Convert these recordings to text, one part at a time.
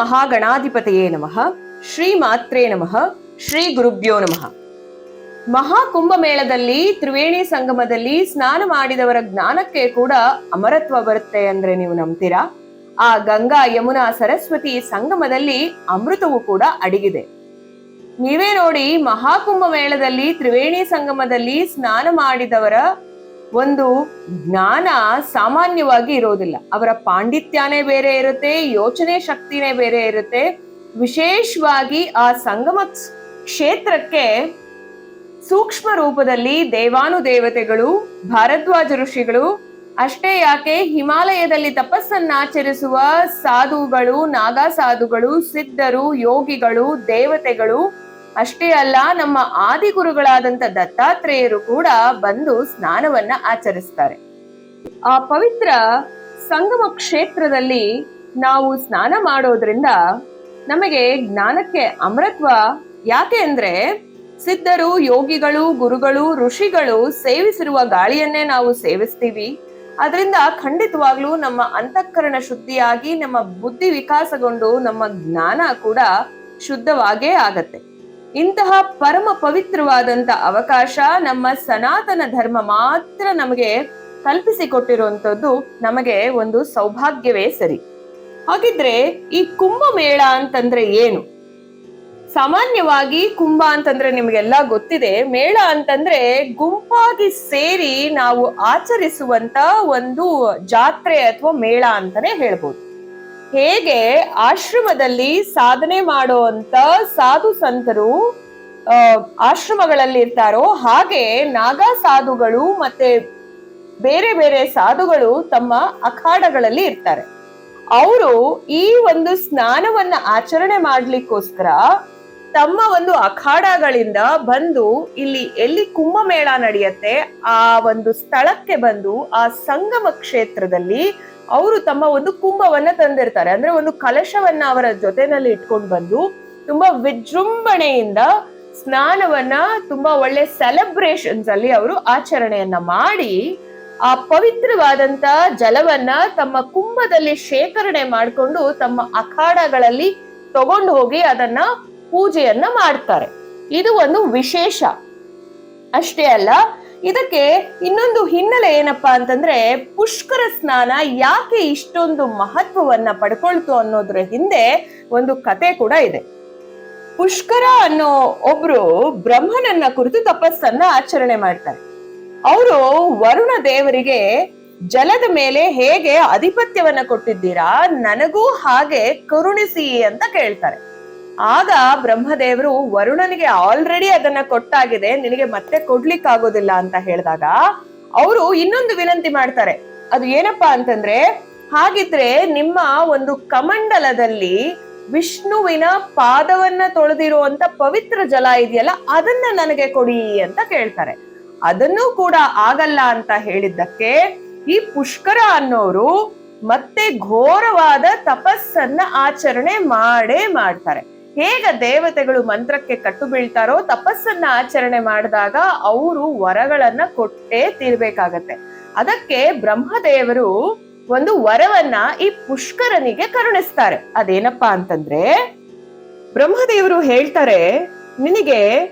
ಮಹಾಗಣಾಧಿಪತಿಯೇ ನಮಃ. ಶ್ರೀ ಮಾತ್ರೇ ನಮಃ. ಶ್ರೀ ಗುರುಭ್ಯೋ ನಮಃ. ಮಹಾಕುಂಭಮೇಳದಲ್ಲಿ, ತ್ರಿವೇಣಿ ಸಂಗಮದಲ್ಲಿ ಸ್ನಾನ ಮಾಡಿದವರ ಜ್ಞಾನಕ್ಕೆ ಕೂಡ ಅಮರತ್ವ ಬರುತ್ತೆ ಅಂದ್ರೆ ನೀವು ನಂಬ್ತೀರಾ? ಆ ಗಂಗಾ ಯಮುನಾ ಸರಸ್ವತಿ ಸಂಗಮದಲ್ಲಿ ಅಮೃತವು ಕೂಡ ಅಡಗಿದೆ. ನೀವೇ ನೋಡಿ ಮಹಾಕುಂಭ ಮೇಳದಲ್ಲಿ ತ್ರಿವೇಣಿ ಸಂಗಮದಲ್ಲಿ ಸ್ನಾನ ಮಾಡಿದವರ ಒಂದು ಜ್ಞಾನ ಸಾಮಾನ್ಯವಾಗಿ ಇರೋದಿಲ್ಲ. ಅವರ ಪಾಂಡಿತ್ಯನೇ ಬೇರೆ ಇರುತ್ತೆ, ಯೋಚನೆ ಶಕ್ತಿನೇ ಬೇರೆ ಇರುತ್ತೆ. ವಿಶೇಷವಾಗಿ ಆ ಸಂಗಮ ಕ್ಷೇತ್ರಕ್ಕೆ ಸೂಕ್ಷ್ಮ ರೂಪದಲ್ಲಿ ದೇವಾನುದೇವತೆಗಳು, ಭಾರದ್ವಾಜ ಋಷಿಗಳು, ಅಷ್ಟೇ ಯಾಕೆ ಹಿಮಾಲಯದಲ್ಲಿ ತಪಸ್ಸನ್ನಾಚರಿಸುವ ಸಾಧುಗಳು ನಾಗಾ ಸಾಧುಗಳು ಸಿದ್ಧರು, ಯೋಗಿಗಳು, ದೇವತೆಗಳು ಅಷ್ಟೇ ಅಲ್ಲ, ನಮ್ಮ ಆದಿಗುರುಗಳಾದಂತ ದತ್ತಾತ್ರೇಯರು ಕೂಡ ಬಂದು ಸ್ನಾನವನ್ನ ಆಚರಿಸ್ತಾರೆ. ಆ ಪವಿತ್ರ ಸಂಗಮ ಕ್ಷೇತ್ರದಲ್ಲಿ ನಾವು ಸ್ನಾನ ಮಾಡೋದ್ರಿಂದ ನಮಗೆ ಜ್ಞಾನಕ್ಕೆ ಅಮೃತ್ವ ಯಾಕೆ ಅಂದ್ರೆ ಸಿದ್ಧರು, ಯೋಗಿಗಳು, ಗುರುಗಳು, ಋಷಿಗಳು ಸೇವಿಸಿರುವ ಗಾಳಿಯನ್ನೇ ನಾವು ಸೇವಿಸ್ತೀವಿ. ಅದರಿಂದ ಖಂಡಿತವಾಗ್ಲೂ ನಮ್ಮ ಅಂತಃಕರಣ ಶುದ್ಧಿಯಾಗಿ, ನಮ್ಮ ಬುದ್ಧಿ ವಿಕಾಸಗೊಂಡು ನಮ್ಮ ಜ್ಞಾನ ಕೂಡ ಶುದ್ಧವಾಗೇ ಆಗತ್ತೆ. ಇಂತಹ ಪರಮ ಪವಿತ್ರವಾದಂತ ಅವಕಾಶ ನಮ್ಮ ಸನಾತನ ಧರ್ಮ ಮಾತ್ರ ನಮಗೆ ಕಲ್ಪಿಸಿಕೊಟ್ಟಿರುವಂತದ್ದು ನಮಗೆ ಒಂದು ಸೌಭಾಗ್ಯವೇ ಸರಿ. ಹಾಗಿದ್ರೆ ಈ ಕುಂಭಮೇಳ ಅಂತಂದ್ರೆ ಏನು? ಸಾಮಾನ್ಯವಾಗಿ ಕುಂಭ ಅಂತಂದ್ರೆ ನಿಮಗೆಲ್ಲ ಗೊತ್ತಿದೆ. ಮೇಳ ಅಂತಂದ್ರೆ ಗುಂಪಾಗಿ ಸೇರಿ ನಾವು ಆಚರಿಸುವಂತ ಒಂದು ಜಾತ್ರೆ ಅಥವಾ ಮೇಳ ಅಂತಾನೆ ಹೇಳ್ಬೋದು. ಹೇಗೆ ಆಶ್ರಮದಲ್ಲಿ ಸಾಧನೆ ಮಾಡುವಂತ ಸಾಧು ಸಂತರು ಆಶ್ರಮಗಳಲ್ಲಿ ಇರ್ತಾರೋ ಹಾಗೆ ನಾಗಾ ಸಾಧುಗಳು ಮತ್ತೆ ಬೇರೆ ಬೇರೆ ಸಾಧುಗಳು ತಮ್ಮ ಅಖಾಡಗಳಲ್ಲಿ ಇರ್ತಾರೆ. ಅವರು ಈ ಒಂದು ಸ್ನಾನವನ್ನ ಆಚರಣೆ ಮಾಡ್ಲಿಕ್ಕೋಸ್ಕರ ತಮ್ಮ ಒಂದು ಅಖಾಡಗಳಿಂದ ಬಂದು ಇಲ್ಲಿ ಎಲ್ಲಿ ಕುಂಭಮೇಳ ನಡೆಯತ್ತೆ, ಆ ಒಂದು ಸ್ಥಳಕ್ಕೆ ಬಂದು ಆ ಸಂಗಮ ಕ್ಷೇತ್ರದಲ್ಲಿ ಅವರು ತಮ್ಮ ಒಂದು ಕುಂಭವನ್ನ ತಂದಿರ್ತಾರೆ. ಅಂದ್ರೆ ಒಂದು ಕಲಶವನ್ನ ಅವರ ಜೊತೆನಲ್ಲಿ ಇಟ್ಕೊಂಡು ಬಂದು ತುಂಬಾ ವಿಜೃಂಭಣೆಯಿಂದ ಸ್ನಾನವನ್ನ ತುಂಬಾ ಒಳ್ಳೆ ಸೆಲೆಬ್ರೇಷನ್ಸ್ ಅಲ್ಲಿ ಅವರು ಆಚರಣೆಯನ್ನ ಮಾಡಿ ಆ ಪವಿತ್ರವಾದಂತ ಜಲವನ್ನ ತಮ್ಮ ಕುಂಭದಲ್ಲಿ ಶೇಖರಣೆ ಮಾಡಿಕೊಂಡು ತಮ್ಮ ಅಖಾಡಗಳಲ್ಲಿ ತಗೊಂಡು ಹೋಗಿ ಅದನ್ನ ಪೂಜೆಯನ್ನ ಮಾಡ್ತಾರೆ. ಇದು ಒಂದು ವಿಶೇಷ. ಅಷ್ಟೇ ಅಲ್ಲ ಇದಕ್ಕೆ ಇನ್ನೊಂದು ಹಿನ್ನೆಲೆ ಏನಪ್ಪಾ ಅಂತಂದ್ರೆ ಪುಷ್ಕರ ಸ್ನಾನ ಯಾಕೆ ಇಷ್ಟೊಂದು ಮಹತ್ವವನ್ನ ಪಡ್ಕೊಳ್ತು ಅನ್ನೋದ್ರ ಹಿಂದೆ ಒಂದು ಕತೆ ಕೂಡ ಇದೆ. ಪುಷ್ಕರ ಅನ್ನೋ ಒಬ್ರು ಬ್ರಹ್ಮನನ್ನ ಕುರಿತು ತಪಸ್ಸನ್ನ ಆಚರಣೆ ಮಾಡ್ತಾರೆ. ಅವರು ವರುಣ ದೇವರಿಗೆ ಜಲದ ಮೇಲೆ ಹೇಗೆ ಆಧಿಪತ್ಯವನ್ನ ಕೊಟ್ಟಿದ್ದೀರಾ, ನನಗೂ ಹಾಗೆ ಕರುಣಿಸಿ ಅಂತ ಕೇಳ್ತಾರೆ. ಆಗ ಬ್ರಹ್ಮದೇವರು ವರುಣನಿಗೆ ಆಲ್ರೆಡಿ ಅದನ್ನ ಕೊಟ್ಟಾಗಿದೆ, ನಿನಗೆ ಮತ್ತೆ ಕೊಡ್ಲಿಕ್ಕಾಗೋದಿಲ್ಲ ಅಂತ ಹೇಳಿದಾಗ ಅವರು ಇನ್ನೊಂದು ವಿನಂತಿ ಮಾಡ್ತಾರೆ. ಅದು ಏನಪ್ಪಾ ಅಂತಂದ್ರೆ, ಹಾಗಿದ್ರೆ ನಿಮ್ಮ ಒಂದು ಕಮಂಡಲದಲ್ಲಿ ವಿಷ್ಣುವಿನ ಪಾದವನ್ನ ತೊಳೆದಿರುವಂತ ಪವಿತ್ರ ಜಲ ಇದೆಯಲ್ಲ, ಅದನ್ನ ನನಗೆ ಕೊಡಿ ಅಂತ ಕೇಳ್ತಾರೆ. ಅದನ್ನೂ ಕೂಡ ಆಗಲ್ಲ ಅಂತ ಹೇಳಿದ್ದಕ್ಕೆ ಈ ಪುಷ್ಕರ ಅನ್ನೋರು ಮತ್ತೆ ಘೋರವಾದ ತಪಸ್ಸನ್ನ ಆಚರಣೆ ಮಾಡೇ ಮಾಡ್ತಾರೆ. ಹೇಗ ದೇವತೆಗಳು ಮಂತ್ರಕ್ಕೆ ಕಟ್ಟು ಬೀಳ್ತಾರೋ ತಪಸ್ಸನ್ನ ಆಚರಣೆ ಮಾಡಿದಾಗ ಅವರು ವರಗಳನ್ನ ಕೊಟ್ಟೇ ತೀರ್ಬೇಕಾಗತ್ತೆ. ಅದಕ್ಕೆ ಬ್ರಹ್ಮದೇವರು ಒಂದು ವರವನ್ನ ಈ ಪುಷ್ಕರನಿಗೆ ಕರುಣಿಸ್ತಾರೆ. ಅದೇನಪ್ಪಾ ಅಂತಂದ್ರೆ, ಬ್ರಹ್ಮದೇವರು ಹೇಳ್ತಾರೆ, ನಿನಗೆ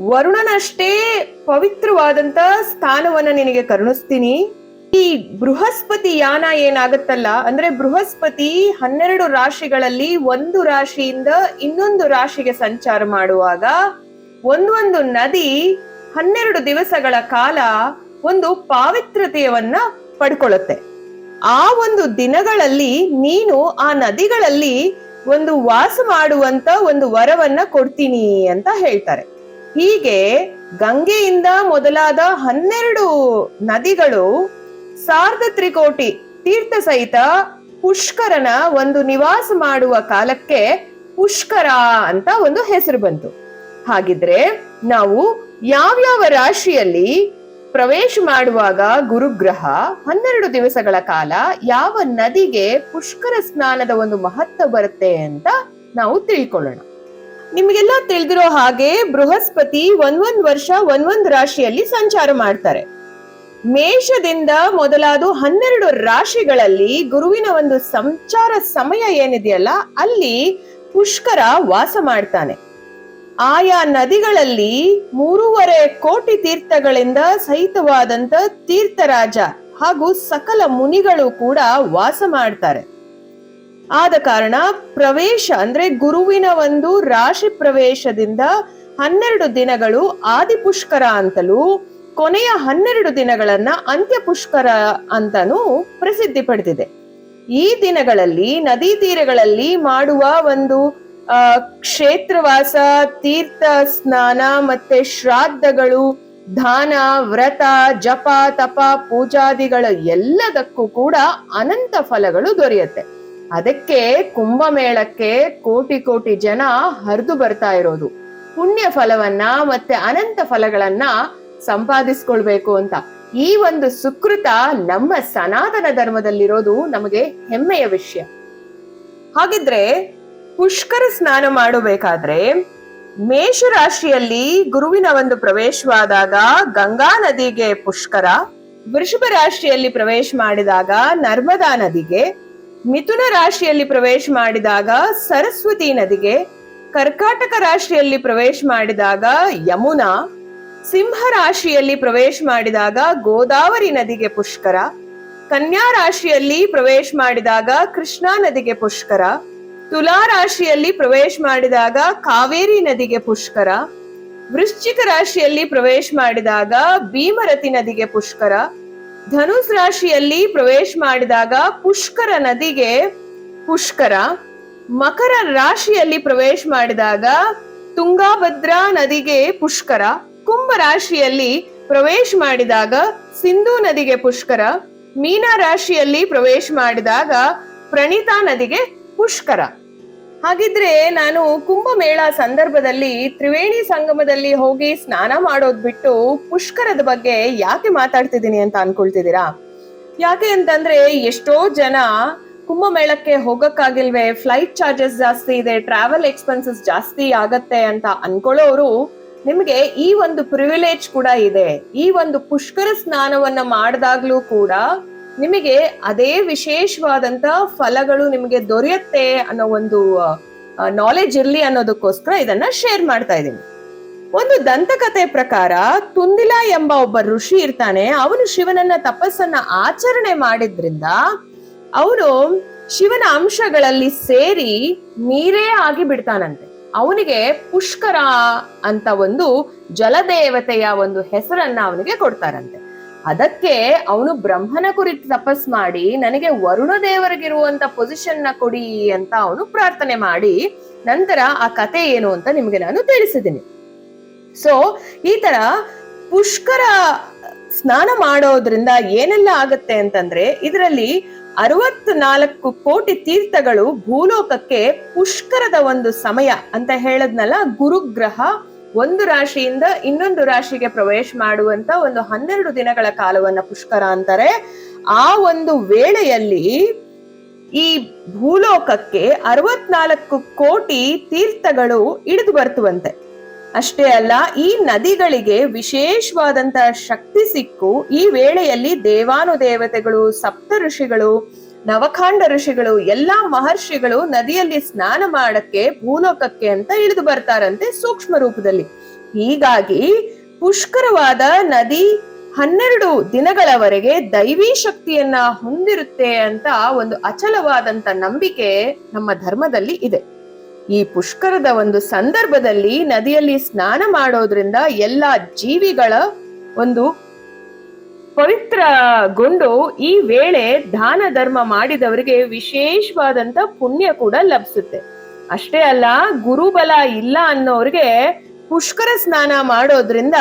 ವರುಣನಷ್ಟೇ ಪವಿತ್ರವಾದಂತ ಸ್ಥಾನವನ್ನ ನಿನಗೆ ಕರುಣಿಸ್ತೀನಿ. ಈ ಬೃಹಸ್ಪತಿ ಯಾನ ಏನಾಗುತ್ತಲ್ಲ, ಅಂದ್ರೆ ಬೃಹಸ್ಪತಿ ಹನ್ನೆರಡು ರಾಶಿಗಳಲ್ಲಿ ಒಂದು ರಾಶಿಯಿಂದ ಇನ್ನೊಂದು ರಾಶಿಗೆ ಸಂಚಾರ ಮಾಡುವಾಗ ಒಂದೊಂದು ನದಿ ಹನ್ನೆರಡು ದಿವಸಗಳ ಕಾಲ ಒಂದು ಪಾವಿತ್ರತೆಯವನ್ನ ಪಡ್ಕೊಳ್ಳುತ್ತೆ. ಆ ಒಂದು ದಿನಗಳಲ್ಲಿ ನೀನು ಆ ನದಿಗಳಲ್ಲಿ ಒಂದು ವಾಸ ಮಾಡುವಂತ ಒಂದು ವರವನ್ನ ಕೊಡ್ತೀನಿ ಅಂತ ಹೇಳ್ತಾರೆ. ಹೀಗೆ ಗಂಗೆಯಿಂದ ಮೊದಲಾದ ಹನ್ನೆರಡು ನದಿಗಳು ಸಾರ್ಧ ತ್ರಿಕೋಟಿ ತೀರ್ಥ ಸಹಿತ ಪುಷ್ಕರನ ಒಂದು ನಿವಾಸ ಮಾಡುವ ಕಾಲಕ್ಕೆ ಪುಷ್ಕರ ಅಂತ ಒಂದು ಹೆಸರು ಬಂತು. ಹಾಗಿದ್ರೆ ನಾವು ಯಾವ್ಯಾವ ರಾಶಿಯಲ್ಲಿ ಪ್ರವೇಶ ಮಾಡುವಾಗ ಗುರುಗ್ರಹ ಹನ್ನೆರಡು ದಿವಸಗಳ ಕಾಲ ಯಾವ ನದಿಗೆ ಪುಷ್ಕರ ಸ್ನಾನದ ಒಂದು ಮಹತ್ವ ಬರುತ್ತೆ ಅಂತ ನಾವು ತಿಳ್ಕೊಳ್ಳೋಣ. ನಿಮಗೆಲ್ಲ ತಿಳಿದಿರೋ ಹಾಗೆ ಬೃಹಸ್ಪತಿ ಒಂದೊಂದ್ ವರ್ಷ ಒಂದೊಂದ್ ರಾಶಿಯಲ್ಲಿ ಸಂಚಾರ ಮಾಡ್ತಾರೆ. ಮೇಷದಿಂದ ಮೊದಲಾದ ಹನ್ನೆರಡು ರಾಶಿಗಳಲ್ಲಿ ಗುರುವಿನ ಒಂದು ಸಂಚಾರ ಸಮಯ ಏನಿದೆಯಲ್ಲ, ಅಲ್ಲಿ ಪುಷ್ಕರ ವಾಸ ಮಾಡ್ತಾನೆ. ಆಯಾ ನದಿಗಳಲ್ಲಿ ಮೂರುವರೆ ಕೋಟಿ ತೀರ್ಥಗಳಿಂದ ಸಹಿತವಾದಂತ ತೀರ್ಥರಾಜ ಹಾಗೂ ಸಕಲ ಮುನಿಗಳು ಕೂಡ ವಾಸ ಮಾಡ್ತಾರೆ. ಆದ ಕಾರಣ ಪ್ರವೇಶ ಅಂದ್ರೆ ಗುರುವಿನ ಒಂದು ರಾಶಿ ಪ್ರವೇಶದಿಂದ ಹನ್ನೆರಡು ದಿನಗಳು ಆದಿಪುಷ್ಕರ ಅಂತಲೂ ಕೊನೆಯ ಹನ್ನೆರಡು ದಿನಗಳನ್ನ ಅಂತ್ಯ ಪುಷ್ಕರ ಅಂತಾನೂ ಪ್ರಸಿದ್ಧಿ ಪಡೆದಿದೆ. ಈ ದಿನಗಳಲ್ಲಿ, ನದಿ ತೀರಗಳಲ್ಲಿ ಮಾಡುವ ಒಂದು ಕ್ಷೇತ್ರವಾಸ, ತೀರ್ಥ ಸ್ನಾನ ಮತ್ತೆ ಶ್ರಾದ್ದಗಳು, ದಾನ, ವ್ರತ, ಜಪ, ತಪ, ಪೂಜಾದಿಗಳ ಎಲ್ಲದಕ್ಕೂ ಕೂಡ ಅನಂತ ಫಲಗಳು ದೊರೆಯುತ್ತೆ. ಅದಕ್ಕೆ ಕುಂಭಮೇಳಕ್ಕೆ ಕೋಟಿ ಕೋಟಿ ಜನ ಹರಿದು ಬರ್ತಾ ಇರೋದು. ಪುಣ್ಯ ಫಲವನ್ನ ಮತ್ತೆ ಅನಂತ ಫಲಗಳನ್ನ ಸಂಪಾದಿಸ್ಕೊಳ್ಬೇಕು ಅಂತ. ಈ ಒಂದು ಸುಕೃತ ನಮ್ಮ ಸನಾತನ ಧರ್ಮದಲ್ಲಿರೋದು ನಮಗೆ ಹೆಮ್ಮೆಯ ವಿಷಯ. ಹಾಗಿದ್ರೆ ಪುಷ್ಕರ ಸ್ನಾನ ಮಾಡಬೇಕಾದ್ರೆ ಮೇಷರಾಶಿಯಲ್ಲಿ ಗುರುವಿನ ಒಂದು ಪ್ರವೇಶವಾದಾಗ ಗಂಗಾ ನದಿಗೆ ಪುಷ್ಕರ, ವೃಷಭ ರಾಶಿಯಲ್ಲಿ ಪ್ರವೇಶ ಮಾಡಿದಾಗ ನರ್ಮದಾ ನದಿಗೆ, ಮಿಥುನ ರಾಶಿಯಲ್ಲಿ ಪ್ರವೇಶ ಮಾಡಿದಾಗ ಸರಸ್ವತಿ ನದಿಗೆ, ಕರ್ಕಾಟಕ ರಾಶಿಯಲ್ಲಿ ಪ್ರವೇಶ ಮಾಡಿದಾಗ ಯಮುನಾ ಸಿಂಹ ರಾಶಿಯಲ್ಲಿ ಪ್ರವೇಶ ಮಾಡಿದಾಗ ಗೋದಾವರಿ ನದಿಗೆ ಪುಷ್ಕರ ಕನ್ಯಾ ರಾಶಿಯಲ್ಲಿ ಪ್ರವೇಶ ಮಾಡಿದಾಗ ಕೃಷ್ಣಾ ನದಿಗೆ ಪುಷ್ಕರ ತುಲಾ ರಾಶಿಯಲ್ಲಿ ಪ್ರವೇಶ ಮಾಡಿದಾಗ ಕಾವೇರಿ ನದಿಗೆ ಪುಷ್ಕರ, ವೃಶ್ಚಿಕ ರಾಶಿಯಲ್ಲಿ ಪ್ರವೇಶ ಮಾಡಿದಾಗ ಭೀಮರತಿ ನದಿಗೆ ಪುಷ್ಕರ, ಧನುಸ್ ರಾಶಿಯಲ್ಲಿ ಪ್ರವೇಶ ಮಾಡಿದಾಗ ಪುಷ್ಕರ ನದಿಗೆ ಪುಷ್ಕರ, ಮಕರ ರಾಶಿಯಲ್ಲಿ ಪ್ರವೇಶ ಮಾಡಿದಾಗ ತುಂಗಾಭದ್ರಾ ನದಿಗೆ ಪುಷ್ಕರ ಕುಂಭ ರಾಶಿಯಲ್ಲಿ ಪ್ರವೇಶ ಮಾಡಿದಾಗ ಸಿಂಧೂ ನದಿಗೆ ಪುಷ್ಕರ, ಮೀನ ರಾಶಿಯಲ್ಲಿ ಪ್ರವೇಶ ಮಾಡಿದಾಗ ಪ್ರಣಿತಾ ನದಿಗೆ ಪುಷ್ಕರ. ಹಾಗಿದ್ರೆ ನಾನು ಕುಂಭಮೇಳ ಸಂದರ್ಭದಲ್ಲಿ ತ್ರಿವೇಣಿ ಸಂಗಮದಲ್ಲಿ ಹೋಗಿ ಸ್ನಾನ ಮಾಡೋದ್ ಬಿಟ್ಟು ಪುಷ್ಕರದ ಬಗ್ಗೆ ಯಾಕೆ ಮಾತಾಡ್ತಿದ್ದೀನಿ ಅಂತ ಅನ್ಕೊಳ್ತಿದ್ದೀರಾ? ಯಾಕೆ ಅಂತಂದ್ರೆ ಎಷ್ಟೋ ಜನ ಕುಂಭಮೇಳಕ್ಕೆ ಹೋಗಕ್ಕಾಗಿಲ್ವೇ ಫ್ಲೈಟ್ ಚಾರ್ಜಸ್ ಜಾಸ್ತಿ ಇದೆ ಟ್ರಾವೆಲ್ ಎಕ್ಸ್ಪೆನ್ಸಸ್ ಜಾಸ್ತಿ ಆಗತ್ತೆ ಅಂತ ಅನ್ಕೊಳ್ಳೋರು ನಿಮಗೆ ಈ ಒಂದು ಪ್ರಿವಿಲೇಜ್ ಕೂಡ ಇದೆ. ಈ ಒಂದು ಪುಷ್ಕರ ಸ್ನಾನವನ್ನ ಮಾಡಿದಾಗ್ಲೂ ಕೂಡ ನಿಮಗೆ ಅದೇ ವಿಶೇಷವಾದಂತ ಫಲಗಳು ನಿಮಗೆ ದೊರೆಯುತ್ತೆ ಅನ್ನೋ ಒಂದು ನಾಲೆಜ್ ಇರ್ಲಿ ಅನ್ನೋದಕ್ಕೋಸ್ಕರ ಇದನ್ನ ಶೇರ್ ಮಾಡ್ತಾ ಇದ್ದೀನಿ. ಒಂದು ದಂತಕತೆ ಪ್ರಕಾರ ತುಂದಿಲ ಎಂಬ ಒಬ್ಬ ಋಷಿ ಇರ್ತಾನೆ. ಅವನು ಶಿವನನ್ನ ತಪಸ್ಸನ್ನ ಆಚರಣೆ ಮಾಡಿದ್ರಿಂದ ಅವನು ಶಿವನ ಅಂಶಗಳಲ್ಲಿ ಸೇರಿ ನೀರೇ ಆಗಿ ಬಿಡ್ತಾನಂತೆ. ಅವನಿಗೆ ಪುಷ್ಕರ ಅಂತ ಒಂದು ಜಲದೇವತೆಯ ಒಂದು ಹೆಸರನ್ನ ಅವನಿಗೆ ಕೊಡ್ತಾರಂತೆ. ಅದಕ್ಕೆ ಅವನು ಬ್ರಹ್ಮನ ಕುರಿತು ತಪಸ್ ಮಾಡಿ, ನನಗೆ ವರುಣ ದೇವರಿಗಿರುವಂತ ಪೊಸಿಷನ್ನ ಕೊಡಿ ಅಂತ ಅವನು ಪ್ರಾರ್ಥನೆ ಮಾಡಿ, ನಂತರ ಆ ಕತೆ ಏನು ಅಂತ ನಿಮಗೆ ನಾನು ತಿಳಿಸಿದ್ದೀನಿ. ಸೊ ಈ ತರ ಪುಷ್ಕರ ಸ್ನಾನ ಮಾಡೋದ್ರಿಂದ ಏನೆಲ್ಲ ಆಗತ್ತೆ ಅಂತಂದ್ರೆ, ಇದರಲ್ಲಿ ಅರವತ್ ನಾಲ್ಕು ಕೋಟಿ ತೀರ್ಥಗಳು ಭೂಲೋಕಕ್ಕೆ ಪುಷ್ಕರದ ಒಂದು ಸಮಯ ಅಂತ ಹೇಳದ್ನಲ್ಲ? ಗುರುಗ್ರಹ ಒಂದು ರಾಶಿಯಿಂದ ಇನ್ನೊಂದು ರಾಶಿಗೆ ಪ್ರವೇಶ ಮಾಡುವಂತ ಒಂದು ಹನ್ನೆರಡು ದಿನಗಳ ಕಾಲವನ್ನ ಪುಷ್ಕರ ಅಂತಾರೆ. ಆ ಒಂದು ವೇಳೆಯಲ್ಲಿ ಈ ಭೂಲೋಕಕ್ಕೆ ಅರವತ್ನಾಲ್ಕು ಕೋಟಿ ತೀರ್ಥಗಳು ಇಳಿದು ಬರ್ತುವಂತೆ ಅಷ್ಟೇ ಅಲ್ಲ, ಈ ನದಿಗಳಿಗೆ ವಿಶೇಷವಾದಂತಹ ಶಕ್ತಿ ಸಿಕ್ಕು. ಈ ವೇಳೆಯಲ್ಲಿ ದೇವಾನುದೇವತೆಗಳು, ಸಪ್ತ ಋಷಿಗಳು ನವಖಾಂಡ ಋಷಿಗಳು, ಎಲ್ಲಾ ಮಹರ್ಷಿಗಳು ನದಿಯಲ್ಲಿ ಸ್ನಾನ ಮಾಡಕ್ಕೆ, ಭೂಲೋಕಕ್ಕೆ ಅಂತ ಇಳಿದು ಬರ್ತಾರಂತೆ ಸೂಕ್ಷ್ಮ ರೂಪದಲ್ಲಿ. ಹೀಗಾಗಿ ಪುಷ್ಕರವಾದ ನದಿ ಹನ್ನೆರಡು ದಿನಗಳವರೆಗೆ ದೈವಿ ಶಕ್ತಿಯನ್ನ ಹೊಂದಿರುತ್ತೆ ಅಂತ ಒಂದು ಅಚಲವಾದಂತ ನಂಬಿಕೆ ನಮ್ಮ ಧರ್ಮದಲ್ಲಿ ಇದೆ. ಈ ಪುಷ್ಕರದ ಒಂದು ಸಂದರ್ಭದಲ್ಲಿ ನದಿಯಲ್ಲಿ ಸ್ನಾನ ಮಾಡೋದ್ರಿಂದ ಎಲ್ಲ ಜೀವಿಗಳ ಒಂದು ಪವಿತ್ರಗೊಂಡು ಈ ವೇಳೆ ದಾನ ಧರ್ಮ ಮಾಡಿದವರಿಗೆ ವಿಶೇಷವಾದಂತ ಪುಣ್ಯ ಕೂಡ ಲಭಿಸುತ್ತೆ. ಅಷ್ಟೇ ಅಲ್ಲ, ಗುರುಬಲ ಇಲ್ಲ ಅನ್ನೋರಿಗೆ ಪುಷ್ಕರ ಸ್ನಾನ ಮಾಡೋದ್ರಿಂದ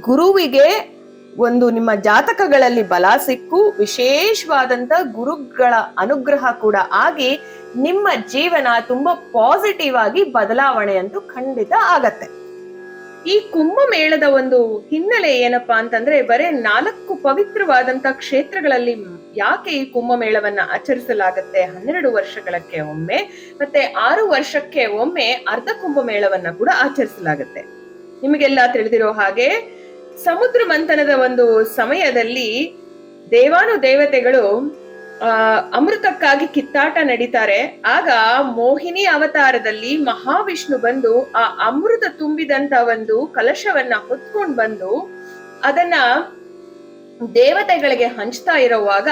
ಗುರುವಿಗೆ ಒಂದು ನಿಮ್ಮ ಜಾತಕಗಳಲ್ಲಿ ಬಲ ಸಿಕ್ಕು, ವಿಶೇಷವಾದಂತ ಗುರುಗಳ ಅನುಗ್ರಹ ಕೂಡ ಆಗಿ ನಿಮ್ಮ ಜೀವನ ತುಂಬಾ ಪಾಸಿಟಿವ್ ಆಗಿ ಬದಲಾವಣೆ ಅಂತೂ ಖಂಡಿತ ಆಗತ್ತೆ. ಈ ಕುಂಭಮೇಳದ ಒಂದು ಹಿನ್ನೆಲೆ ಏನಪ್ಪಾ ಅಂತಂದ್ರೆ ಬರೇ ನಾಲ್ಕು ಪವಿತ್ರವಾದಂತ ಕ್ಷೇತ್ರಗಳಲ್ಲಿ ಯಾಕೆ ಈ ಕುಂಭಮೇಳವನ್ನ ಆಚರಿಸಲಾಗತ್ತೆ? ಹನ್ನೆರಡು ವರ್ಷಗಳಕ್ಕೆ ಒಮ್ಮೆ ಮತ್ತೆ ಆರು ವರ್ಷಕ್ಕೆ ಒಮ್ಮೆ ಅರ್ಧ ಕುಂಭಮೇಳವನ್ನ ಕೂಡ ಆಚರಿಸಲಾಗತ್ತೆ. ನಿಮಗೆಲ್ಲ ತಿಳಿದಿರೋ ಹಾಗೆ ಸಮುದ್ರ ಮಂಥನದ ಒಂದು ಸಮಯದಲ್ಲಿ ದೇವಾನು ದೇವತೆಗಳು ಅಮೃತಕ್ಕಾಗಿ ಕಿತ್ತಾಟ ನಡೀತಾರೆ. ಆಗ ಮೋಹಿನಿ ಅವತಾರದಲ್ಲಿ ಮಹಾವಿಷ್ಣು ಬಂದು ಆ ಅಮೃತ ತುಂಬಿದಂತ ಒಂದು ಕಲಶವನ್ನ ಹೊತ್ಕೊಂಡು ಬಂದು ಅದನ್ನ ದೇವತೆಗಳಿಗೆ ಹಂಚ್ತಾ ಇರುವಾಗ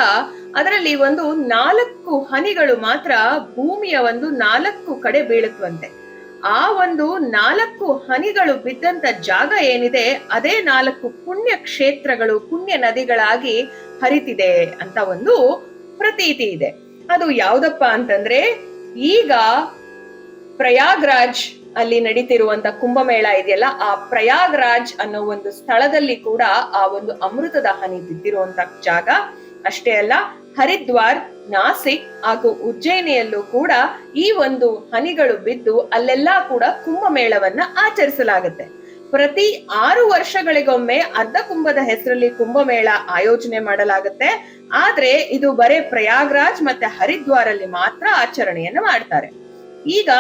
ಅದರಲ್ಲಿ ಒಂದು ನಾಲ್ಕು ಹನಿಗಳು ಮಾತ್ರ ಭೂಮಿಯ ಒಂದು ನಾಲ್ಕು ಕಡೆ ಬೀಳುತ್ತವಂತೆ ಆ ಒಂದು ನಾಲ್ಕು ಹನಿಗಳು ಬಿದ್ದಂತ ಜಾಗ ಏನಿದೆ, ಅದೇ ನಾಲ್ಕು ಪುಣ್ಯ ಕ್ಷೇತ್ರಗಳು ಪುಣ್ಯ ನದಿಗಳಾಗಿ ಹರಿತಿದೆ ಅಂತ ಒಂದು ಪ್ರತೀತಿ ಇದೆ. ಅದು ಯಾವ್ದಪ್ಪ ಅಂತಂದ್ರೆ, ಈಗ ಪ್ರಯಾಗ್ರಾಜ್ ಅಲ್ಲಿ ನಡೀತಿರುವಂತ ಕುಂಭಮೇಳ ಇದೆಯಲ್ಲ, ಆ ಪ್ರಯಾಗ್ರಾಜ್ ಅನ್ನೋ ಒಂದು ಸ್ಥಳದಲ್ಲಿ ಕೂಡ ಆ ಒಂದು ಅಮೃತದ ಹನಿ ಬಿದ್ದಿರುವಂತ ಜಾಗ ಅಷ್ಟೇ ಅಲ್ಲ, ಹರಿದ್ವಾರ್ ನಾಸಿಕ್ ಹಾಗೂ ಉಜ್ಜಯಿನಿಯಲ್ಲೂ ಕೂಡ ಈ ಒಂದು ಹನಿಗಳು ಬಿದ್ದು ಅಲ್ಲೆಲ್ಲಾ ಕೂಡ ಕುಂಭಮೇಳವನ್ನ ಆಚರಿಸಲಾಗುತ್ತೆ. ಪ್ರತಿ ಆರು ವರ್ಷಗಳಿಗೊಮ್ಮೆ ಅರ್ಧ ಕುಂಭದ ಹೆಸರಲ್ಲಿ ಕುಂಭಮೇಳ ಆಯೋಜನೆ ಮಾಡಲಾಗುತ್ತೆ. ಆದ್ರೆ ಇದು ಬರೇ ಪ್ರಯಾಗ್ರಾಜ್ ಮತ್ತೆ ಹರಿದ್ವಾರಲ್ಲಿ ಮಾತ್ರ ಆಚರಣೆಯನ್ನು ಮಾಡ್ತಾರೆ. ಈಗ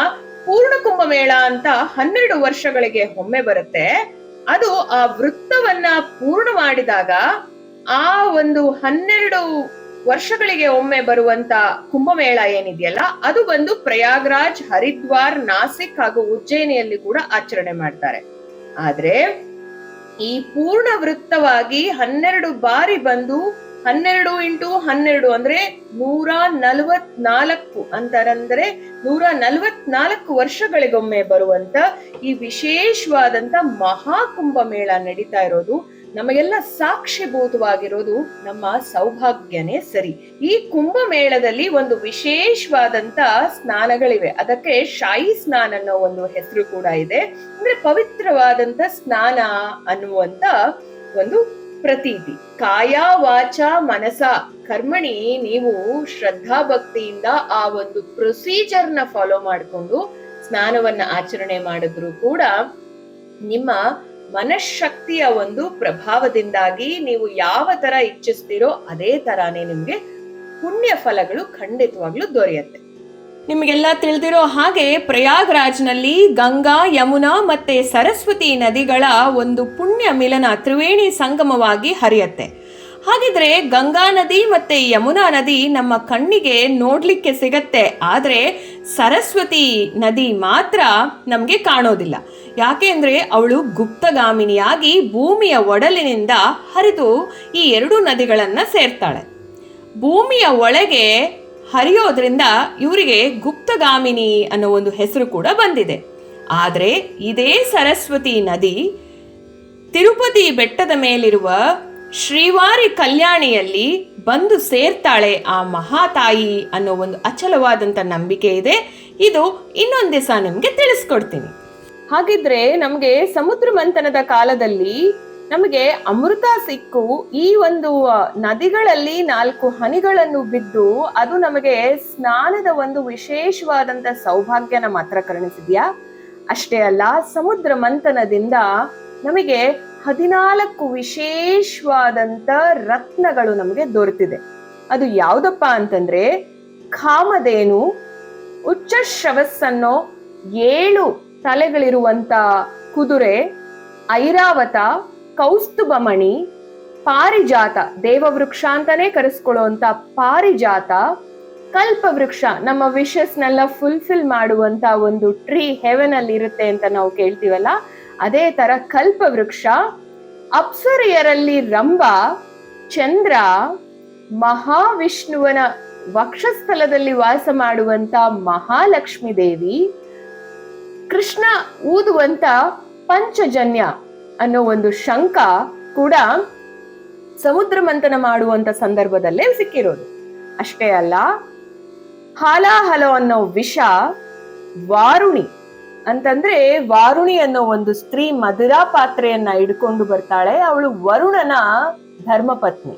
ಪೂರ್ಣ ಕುಂಭಮೇಳ ಅಂತ ಹನ್ನೆರಡು ವರ್ಷಗಳಿಗೆ ಒಮ್ಮೆ ಬರುತ್ತೆ. ಅದು ಆ ವೃತ್ತವನ್ನ ಪೂರ್ಣ ಮಾಡಿದಾಗ ಆ ಒಂದು ಹನ್ನೆರಡು ವರ್ಷಗಳಿಗೆ ಒಮ್ಮೆ ಬರುವಂತ ಕುಂಭಮೇಳ ಏನಿದೆಯಲ್ಲ, ಅದು ಬಂದು ಪ್ರಯಾಗ್ರಾಜ್, ಹರಿದ್ವಾರ್, ನಾಸಿಕ್ ಹಾಗೂ ಉಜ್ಜಯಿನಿಯಲ್ಲಿ ಕೂಡ ಆಚರಣೆ ಮಾಡ್ತಾರೆ. ಆದ್ರೆ ಈ ಪೂರ್ಣ ವೃತ್ತವಾಗಿ ಹನ್ನೆರಡು ಬಾರಿ ಬಂದು ಹನ್ನೆರಡು ಇಂಟು ಹನ್ನೆರಡು ಅಂದ್ರೆ ನೂರ ನಲವತ್ನಾಲ್ಕು ಅಂತಾರಂದ್ರೆ ನೂರ ನಲವತ್ನಾಲ್ಕು ವರ್ಷಗಳಿಗೊಮ್ಮೆ ಬರುವಂತ ಈ ವಿಶೇಷವಾದಂತ ಮಹಾಕುಂಭ ಮೇಳ ನಡೀತಾ ಇರೋದು ನಮಗೆಲ್ಲ ಸಾಕ್ಷಿಭೂತವಾಗಿರೋದು ನಮ್ಮ ಸೌಭಾಗ್ಯನೇ ಸರಿ. ಈ ಕುಂಭಮೇಳದಲ್ಲಿ ಒಂದು ವಿಶೇಷವಾದಂತ ಸ್ನಾನಗಳಿವೆ. ಅದಕ್ಕೆ ಶಾಯಿ ಸ್ನಾನ ಅನ್ನೋ ಒಂದು ಹೆಸರು ಕೂಡ ಇದೆ. ಅಂದ್ರೆ ಪವಿತ್ರವಾದಂತ ಸ್ನಾನ ಅನ್ನುವಂತ ಒಂದು ಪ್ರತೀತಿ. ಕಾಯ ವಾಚ ಮನಸ. ಕರ್ಮಣಿ, ನೀವು ಶ್ರದ್ಧಾ ಭಕ್ತಿಯಿಂದ ಆ ಒಂದು ಪ್ರೊಸೀಜರ್ನ ಫಾಲೋ ಮಾಡಿಕೊಂಡು ಸ್ನಾನವನ್ನ ಆಚರಣೆ ಮಾಡಿದ್ರು ಕೂಡ ನಿಮ್ಮ ಮನಃಶಕ್ತಿಯ ಒಂದು ಪ್ರಭಾವದಿಂದಾಗಿ ನೀವು ಯಾವ ತರ ಇಚ್ಛಿಸ್ತೀರೋ ಅದೇ ತರಾನೇ ನಿಮ್ಗೆ ಪುಣ್ಯ ಫಲಗಳು ಖಂಡಿತವಾಗ್ಲೂ ದೊರೆಯುತ್ತೆ. ನಿಮಗೆಲ್ಲ ತಿಳಿದಿರೋ ಹಾಗೆ ಪ್ರಯಾಗ್ರಾಜ್ನಲ್ಲಿ ಗಂಗಾ, ಯಮುನಾ ಮತ್ತೆ ಸರಸ್ವತಿ ನದಿಗಳ ಒಂದು ಪುಣ್ಯ ಮಿಲನ ತ್ರಿವೇಣಿ ಸಂಗಮವಾಗಿ ಹರಿಯತ್ತೆ. ಹಾಗಿದ್ರೆ ಗಂಗಾ ನದಿ ಮತ್ತೆ ಯಮುನಾ ನದಿ ನಮ್ಮ ಕಣ್ಣಿಗೆ ನೋಡ್ಲಿಕ್ಕೆ ಸಿಗತ್ತೆ. ಆದರೆ ಸರಸ್ವತಿ ನದಿ ಮಾತ್ರ ನಮಗೆ ಕಾಣೋದಿಲ್ಲ. ಯಾಕೆಂದ್ರೆ ಅವಳು ಗುಪ್ತಗಾಮಿನಿಯಾಗಿ ಭೂಮಿಯ ಒಡಲಿನಿಂದ ಹರಿದು ಈ ಎರಡು ನದಿಗಳನ್ನ ಸೇರ್ತಾಳೆ. ಭೂಮಿಯ ಒಳಗೆ ಹರಿಯೋದ್ರಿಂದ ಇವರಿಗೆ ಗುಪ್ತಗಾಮಿನಿ ಅನ್ನೋ ಒಂದು ಹೆಸರು ಕೂಡ ಬಂದಿದೆ. ಆದರೆ ಇದೇ ಸರಸ್ವತಿ ನದಿ ತಿರುಪತಿ ಬೆಟ್ಟದ ಮೇಲಿರುವ ಶ್ರೀವಾರಿ ಕಲ್ಯಾಣಿಯಲ್ಲಿ ಬಂದು ಸೇರ್ತಾಳೆ ಆ ಮಹಾತಾಯಿ ಅನ್ನೋ ಒಂದು ಅಚಲವಾದಂಥ ನಂಬಿಕೆ ಇದೆ. ಇದು ಇನ್ನೊಂದು ದಿವಸ ನಿಮಗೆ ತಿಳಿಸ್ಕೊಡ್ತೀನಿ. ಹಾಗಿದ್ರೆ ನಮಗೆ ಸಮುದ್ರ ಮಂಥನದ ಕಾಲದಲ್ಲಿ ನಮಗೆ ಅಮೃತ ಸಿಕ್ಕು. ಈ ಒಂದು ನದಿಗಳಲ್ಲಿ ನಾಲ್ಕು ಹನಿಗಳನ್ನು ಬಿದ್ದು ಅದು ನಮಗೆ ಸ್ನಾನದ ಒಂದು ವಿಶೇಷವಾದಂತ ಸೌಭಾಗ್ಯನ ಮಾತ್ರ ಕರುಣಿಸಿದ್ಯಾ? ಅಷ್ಟೇ ಅಲ್ಲ, ಸಮುದ್ರ ಮಂಥನದಿಂದ ನಮಗೆ ಹದಿನಾಲ್ಕು ವಿಶೇಷವಾದಂಥ ರತ್ನಗಳು ನಮಗೆ ದೊರೆತಿದೆ. ಅದು ಯಾವುದಪ್ಪ ಅಂತಂದ್ರೆ, ಕಾಮಧೇನು ಉಚ್ಚ ಶ್ರವಸ್ಸನ್ನೋ ಏಳು ತಲೆಗಳಿರುವಂತ ಕುದುರೆ, ಐರಾವತ, ಕೌಸ್ತುಭಮಣಿ, ಪಾರಿಜಾತ, ದೇವವೃಕ್ಷ ಅಂತಾನೆ ಕರೆಸ್ಕೊಳ್ಳುವಂತ ಪಾರಿಜಾತ, ಕಲ್ಪವೃಕ್ಷ, ನಮ್ಮ ವಿಶಸ್ನೆಲ್ಲ ಫುಲ್ಫಿಲ್ ಮಾಡುವಂತ ಒಂದು ಟ್ರೀ ಹೆವೆನ್ ಅಲ್ಲಿ ಇರುತ್ತೆ ಅಂತ ನಾವು ಕೇಳ್ತೀವಲ್ಲ ಅದೇ ತರ ಕಲ್ಪವೃಕ್ಷ, ಅಪ್ಸರೆಯರಲ್ಲಿ ರಂಭ, ಚಂದ್ರ, ಮಹಾವಿಷ್ಣುವನ ವಕ್ಷಸ್ಥಲದಲ್ಲಿ ವಾಸ ಮಾಡುವಂತ ಮಹಾಲಕ್ಷ್ಮಿ ದೇವಿ, ಕೃಷ್ಣ ಊದುವಂತ ಪಂಚಜನ್ಯ ಅನ್ನೋ ಒಂದು ಶಂಕ ಕೂಡ ಸಮುದ್ರ ಮಂಥನ ಮಾಡುವಂತ ಸಂದರ್ಭದಲ್ಲೇ ಸಿಕ್ಕಿರೋದು. ಅಷ್ಟೇ ಅಲ್ಲ, ಹಾಲಾಹಲ ಅನ್ನೋ ವಿಷ, ವಾರುಣಿ. ಅಂತಂದ್ರೆ ವಾರುಣಿ ಅನ್ನೋ ಒಂದು ಸ್ತ್ರೀ ಮಧುರಾ ಪಾತ್ರೆಯನ್ನ ಹಿಡ್ಕೊಂಡು ಬರ್ತಾಳೆ. ಅವಳು ವರುಣನ ಧರ್ಮಪತ್ನಿ.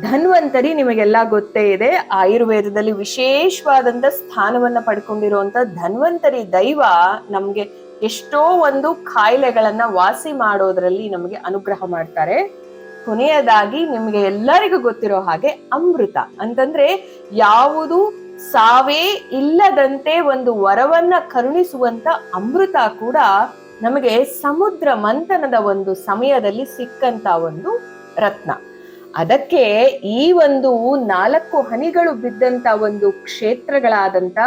ಧನ್ವಂತರಿ ನಿಮಗೆಲ್ಲ ಗೊತ್ತೇ ಇದೆ, ಆಯುರ್ವೇದದಲ್ಲಿ ವಿಶೇಷವಾದಂತ ಸ್ಥಾನವನ್ನ ಪಡ್ಕೊಂಡಿರುವಂತ ಧನ್ವಂತರಿ ದೈವ ನಮ್ಗೆ ಎಷ್ಟೋ ಒಂದು ಕಾಯಿಲೆಗಳನ್ನ ವಾಸಿ ಮಾಡೋದ್ರಲ್ಲಿ ನಮಗೆ ಅನುಗ್ರಹ ಮಾಡ್ತಾರೆ. ಕೊನೆಯದಾಗಿ ನಿಮ್ಗೆ ಎಲ್ಲರಿಗೂ ಗೊತ್ತಿರೋ ಹಾಗೆ ಅಮೃತ. ಅಂತಂದ್ರೆ ಯಾವುದು ಸಾವೇ ಇಲ್ಲದಂತೆ ಒಂದು ವರವನ್ನ ಕರುಣಿಸುವಂತ ಅಮೃತ ಕೂಡ ನಮಗೆ ಸಮುದ್ರ ಮಂಥನದ ಒಂದು ಸಮಯದಲ್ಲಿ ಸಿಕ್ಕಂತ ಒಂದು ರತ್ನ. ಅದಕ್ಕೆ ಈ ಒಂದು ನಾಲ್ಕು ಹನಿಗಳು ಬಿದ್ದಂತ ಒಂದು ಕ್ಷೇತ್ರಗಳಾದಂತ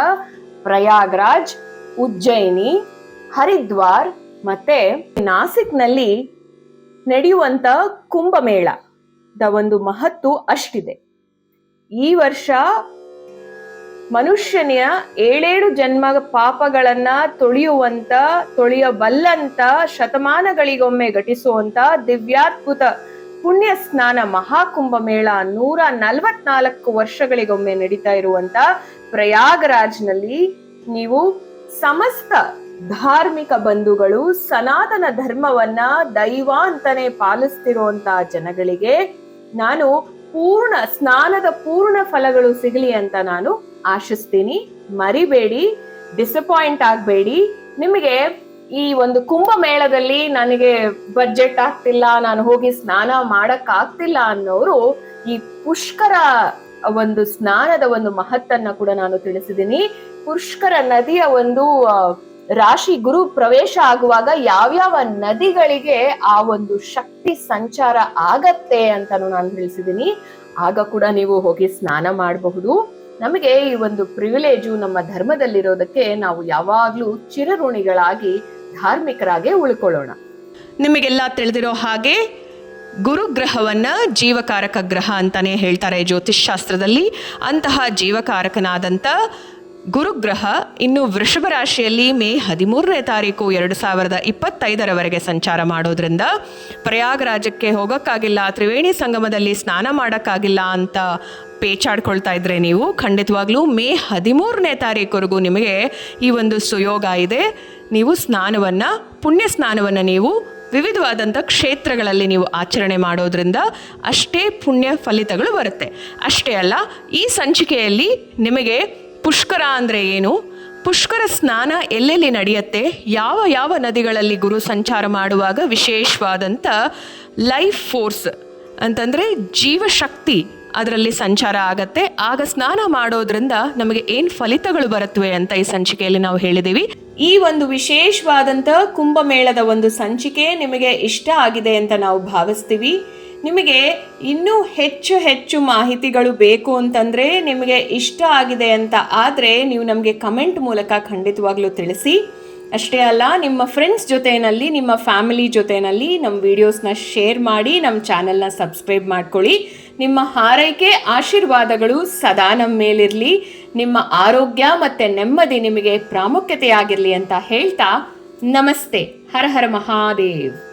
ಪ್ರಯಾಗ್ರಾಜ್, ಉಜ್ಜಯಿನಿ, ಹರಿದ್ವಾರ್ ಮತ್ತೆ ನಾಸಿಕ್ನಲ್ಲಿ ನಡೆಯುವಂತ ಕುಂಭಮೇಳ. ದ ಒಂದು ಮಹತ್ತು ಅಷ್ಟಿದೆ. ಈ ವರ್ಷ ಮನುಷ್ಯನ ಏಳೇಳು ಜನ್ಮ ಪಾಪಗಳನ್ನ ತೊಳೆಯುವಂತ, ತೊಳೆಯಬಲ್ಲಂತ, ಶತಮಾನಗಳಿಗೊಮ್ಮೆ ಘಟಿಸುವಂತ ದಿವ್ಯಾದ್ಭುತ ಪುಣ್ಯ ಸ್ನಾನ ಮಹಾಕುಂಭ ಮೇಳ ನೂರ ನಲವತ್ನಾಲ್ಕು ವರ್ಷಗಳಿಗೊಮ್ಮೆ ನಡೀತಾ ಇರುವಂತ ಪ್ರಯಾಗರಾಜ್ನಲ್ಲಿ ನೀವು ಸಮಸ್ತ ಧಾರ್ಮಿಕ ಬಂಧುಗಳು ಸನಾತನ ಧರ್ಮವನ್ನ ದೈವ ಅಂತಾನೆ ಪಾಲಿಸ್ತಿರುವಂತ ಜನಗಳಿಗೆ ನಾನು ಪೂರ್ಣ ಸ್ನಾನದ ಪೂರ್ಣ ಫಲಗಳು ಸಿಗಲಿ ಅಂತ ನಾನು ಆಶಿಸ್ತೀನಿ. ಮರಿಬೇಡಿ ಡಿಸಪಾಯಿಂಟ್ ಆಗಬೇಡಿ. ನಿಮಗೆ ಈ ಒಂದು ಕುಂಭಮೇಳದಲ್ಲಿ ನನಗೆ ಬಜೆಟ್ ಆಗ್ತಿಲ್ಲ, ನಾನು ಹೋಗಿ ಸ್ನಾನ ಮಾಡಕ್ ಆಗ್ತಿಲ್ಲ ಅನ್ನೋರು ಈ ಪುಷ್ಕರ ಒಂದು ಸ್ನಾನದ ಒಂದು ಮಹತ್ತನ್ನ ಕೂಡ ನಾನು ತಿಳಿಸಿದ್ದೀನಿ. ಪುಷ್ಕರ ನದಿಯ ಒಂದು ರಾಶಿ ಗುರು ಪ್ರವೇಶ ಆಗುವಾಗ ಯಾವ್ಯಾವ ನದಿಗಳಿಗೆ ಆ ಒಂದು ಶಕ್ತಿ ಸಂಚಾರ ಆಗತ್ತೆ ಅಂತಾನು ನಾನು ತಿಳಿಸಿದ್ದೀನಿ. ಆಗ ಕೂಡ ನೀವು ಹೋಗಿ ಸ್ನಾನ ಮಾಡಬಹುದು. ನಮಗೆ ಈ ಒಂದು ಪ್ರಿವಿಲೇಜು ನಮ್ಮ ಧರ್ಮದಲ್ಲಿರೋದಕ್ಕೆ ನಾವು ಯಾವಾಗ್ಲೂ ಚಿರಋಣಿಗಳಾಗಿ ಧಾರ್ಮಿಕರಾಗಿ ಉಳ್ಕೊಳ್ಳೋಣ. ನಿಮಗೆಲ್ಲ ತಿಳಿದಿರೋ ಹಾಗೆ ಗುರುಗ್ರಹವನ್ನ ಜೀವಕಾರಕ ಗ್ರಹ ಅಂತಾನೆ ಹೇಳ್ತಾರೆ ಜ್ಯೋತಿಷ್ ಶಾಸ್ತ್ರದಲ್ಲಿ ಅಂತಹ ಜೀವಕಾರಕನಾದಂಥ ಗುರುಗ್ರಹ ಇನ್ನು ವೃಷಭ ರಾಶಿಯಲ್ಲಿ ಮೇ ಹದಿಮೂರನೇ ತಾರೀಕು ಎರಡು ಸಾವಿರದ ಇಪ್ಪತ್ತೈದರವರೆಗೆ ಸಂಚಾರ ಮಾಡೋದ್ರಿಂದ ಪ್ರಯಾಗರಾಜಕ್ಕೆ ಹೋಗೋಕ್ಕಾಗಿಲ್ಲ, ತ್ರಿವೇಣಿ ಸಂಗಮದಲ್ಲಿ ಸ್ನಾನ ಮಾಡೋಕ್ಕಾಗಿಲ್ಲ ಅಂತ ಪೇಚಾಡ್ಕೊಳ್ತಾ ಇದ್ರೆ ನೀವು ಖಂಡಿತವಾಗ್ಲೂ ಮೇ ಹದಿಮೂರನೇ ತಾರೀಕುವರೆಗೂ ನಿಮಗೆ ಈ ಒಂದು ಸುಯೋಗ ಇದೆ. ನೀವು ಸ್ನಾನವನ್ನು, ಪುಣ್ಯ ಸ್ನಾನವನ್ನು ನೀವು ವಿವಿಧವಾದಂಥ ಕ್ಷೇತ್ರಗಳಲ್ಲಿ ನೀವು ಆಚರಣೆ ಮಾಡೋದ್ರಿಂದ ಅಷ್ಟೇ ಪುಣ್ಯ ಫಲಿತಗಳು ಬರುತ್ತೆ. ಅಷ್ಟೇ ಅಲ್ಲ, ಈ ಸಂಚಿಕೆಯಲ್ಲಿ ನಿಮಗೆ ಪುಷ್ಕರ ಅಂದರೆ ಏನು? ಪುಷ್ಕರ ಸ್ನಾನ ಎಲ್ಲೆಲ್ಲಿ ನಡೆಯುತ್ತೆ? ಯಾವ ಯಾವ ನದಿಗಳಲ್ಲಿ ಗುರು ಸಂಚಾರ ಮಾಡುವಾಗ ವಿಶೇಷವಾದಂಥ ಲೈಫ್ ಫೋರ್ಸ್ ಅಂತಂದರೆ ಜೀವಶಕ್ತಿ. ಅದರಲ್ಲಿ ಸಂಚಾರ ಆಗತ್ತೆ. ಆಗ ಸ್ನಾನ ಮಾಡೋದ್ರಿಂದ ನಮಗೆ ಏನು ಫಲಿತಗಳು ಬರುತ್ತವೆ ಅಂತ ಈ ಸಂಚಿಕೆಯಲ್ಲಿ ನಾವು ಹೇಳಿದ್ದೀವಿ. ಈ ಒಂದು ವಿಶೇಷವಾದಂಥ ಕುಂಭಮೇಳದ ಒಂದು ಸಂಚಿಕೆ ನಿಮಗೆ ಇಷ್ಟ ಆಗಿದೆ ಅಂತ ನಾವು ಭಾವಿಸ್ತೀವಿ. ನಿಮಗೆ ಇನ್ನೂ ಹೆಚ್ಚು ಹೆಚ್ಚು ಮಾಹಿತಿಗಳು ಬೇಕು ಅಂತಂದರೆ ನಿಮಗೆ ಇಷ್ಟ ಆಗಿದೆ ಅಂತ ಆದರೆ ನೀವು ನಮಗೆ ಕಮೆಂಟ್ ಮೂಲಕ ಖಂಡಿತವಾಗ್ಲೂ ತಿಳಿಸಿ. ಅಷ್ಟೇ ಅಲ್ಲ, ನಿಮ್ಮ ಫ್ರೆಂಡ್ಸ್ ಜೊತೆಯಲ್ಲಿ, ನಿಮ್ಮ ಫ್ಯಾಮಿಲಿ ಜೊತೆಯಲ್ಲಿ ನಮ್ಮ ವಿಡಿಯೋಸ್ನ ಶೇರ್ ಮಾಡಿ ನಮ್ಮ ಚಾನಲ್ನ ಸಬ್ಸ್ಕ್ರೈಬ್ ಮಾಡ್ಕೊಳ್ಳಿ. ನಿಮ್ಮ ಹಾರೈಕೆ, ಆಶೀರ್ವಾದಗಳು ಸದಾ ನಮ್ಮ ಮೇಲಿರಲಿ. ನಿಮ್ಮ ಆರೋಗ್ಯ ಮತ್ತು ನೆಮ್ಮದಿ ನಿಮಗೆ ಪ್ರಾಮುಖ್ಯತೆಯಾಗಿರಲಿ ಅಂತ ಹೇಳ್ತಾ ನಮಸ್ತೆ. ಹರ ಹರ ಮಹಾದೇವ್.